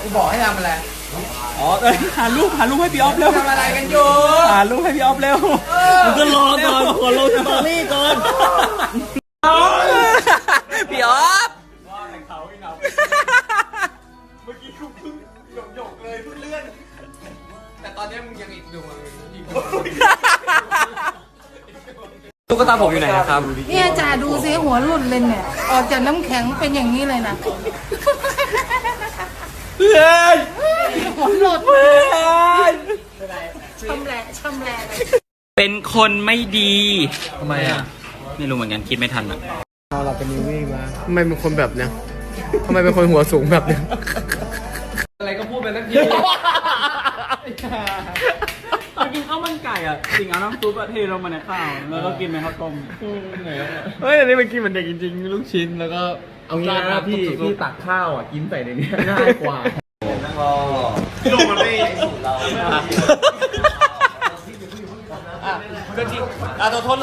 กูบอกให้ทำอะไรอ๋อเอ้ยหารูปหารูปให้พี่ออฟเร็วทำอะไรกันอยู่หารูปให้พี่ออฟเร็วมึงก็รอก่อนขอลงสตอรี่ก่อนพี่ออฟแต่ตอนนี้มึงยังอีกดูมันอีกตุ๊กตาผมอยู่ไหนนะครับ เนี่ยจ่าดูสิหัวหลุดเลยเนี่ย ออกจากน้ำแข็งเป็นอย่างนี้เลยนะเพื่อนหัวหลุดเพื่อนชำแหละชำแหละเลยเป็นคนไม่ดีทำไมอะ ไม่รู้เหมือนกันคิดไม่ทันอะเราเป็นนิวี่มาทำไมเป็นคนแบบเนี้ยทำไมเป็นคนหัวสูงแบบเนี้ยอะไรก็พูดไปสักทีเรากินข้าวมันไก่อะสิ่งเอาน้ำซุปอะเทลงมาในข้าวแล้วก็กินในข้าวต้มเฮ้ยอันนี้มันกินเหมือนเด็กจริงๆลูกชิ้นแล้วก็เอางี้ราดนะน้ำพี่ซุปพี่ตักข้าวอะกินใส่ในนี้ง่ายกว่า พี่ลงมันไม่สูตรเราก็จริงอะตัวทน